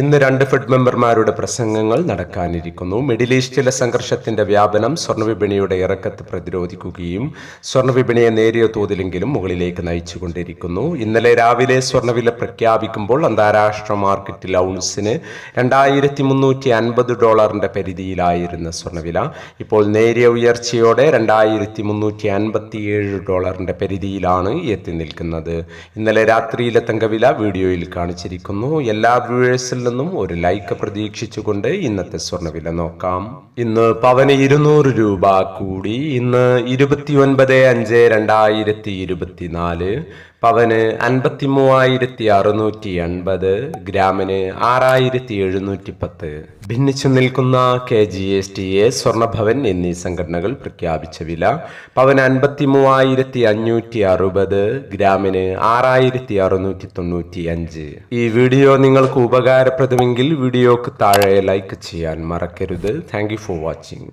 ഇന്ന് രണ്ട് ഫെഡ് മെമ്പർമാരുടെ പ്രസംഗങ്ങൾ നടക്കാനിരിക്കുന്നു. മിഡിൽ ഈസ്റ്റിലെ സംഘർഷത്തിന്റെ വ്യാപനം സ്വർണവിപണിയുടെ ഇറക്കത്ത് പ്രതിരോധിക്കുകയും സ്വർണവിപണിയെ നേരിയ തോതിലെങ്കിലും മുകളിലേക്ക് നയിച്ചുകൊണ്ടിരിക്കുന്നു. ഇന്നലെ രാവിലെ സ്വർണവില പ്രഖ്യാപിക്കുമ്പോൾ അന്താരാഷ്ട്ര മാർക്കറ്റിൽ ഔൺസിന് രണ്ടായിരത്തി മുന്നൂറ്റി അൻപത് ഡോളറിന്റെ പരിധിയിലായിരുന്ന സ്വർണവില ഇപ്പോൾ നേരിയ ഉയർച്ചയോടെ രണ്ടായിരത്തി മുന്നൂറ്റി അൻപത്തിയേഴ് ഡോളറിന്റെ പരിധിയിലാണ് എത്തി നിൽക്കുന്നത്. ഇന്നലെ രാത്രിയിലെ തങ്കവില വീഡിയോയിൽ കാണിച്ചിരിക്കുന്നു. എല്ലാ വ്യൂവേഴ്സിൽ നിന്നും ഒരു ലൈക്ക് പ്രതീക്ഷിച്ചുകൊണ്ട് ഇന്നത്തെ സ്വർണവില നോക്കാം. ഇന്ന് പവന് ഇരുന്നൂറ് രൂപ കൂടി. ഇന്ന് ഇരുപത്തി ഒൻപത് അഞ്ച് രണ്ടായിരത്തി ഇരുപത്തിനാല്. പവന് അൻപത്തി മൂവായിരത്തി അറുന്നൂറ്റി എൺപത് ഗ്രാമിന് ആറായിരത്തി എഴുന്നൂറ്റി പത്ത് ഭിന്നിച്ചു നിൽക്കുന്ന K G S T A Swarnabhavan എന്നീ സംഘടനകൾ പ്രഖ്യാപിച്ച വില പവന് അൻപത്തി മൂവായിരത്തി അഞ്ഞൂറ്റി അറുപത് ഗ്രാമിന് ആറായിരത്തി അറുന്നൂറ്റി തൊണ്ണൂറ്റി അഞ്ച് ഈ വീഡിയോ നിങ്ങൾക്ക് ഉപകാരപ്രദമെങ്കിൽ വീഡിയോക്ക് താഴെ ലൈക്ക് ചെയ്യാൻ മറക്കരുത്. Thank for watching.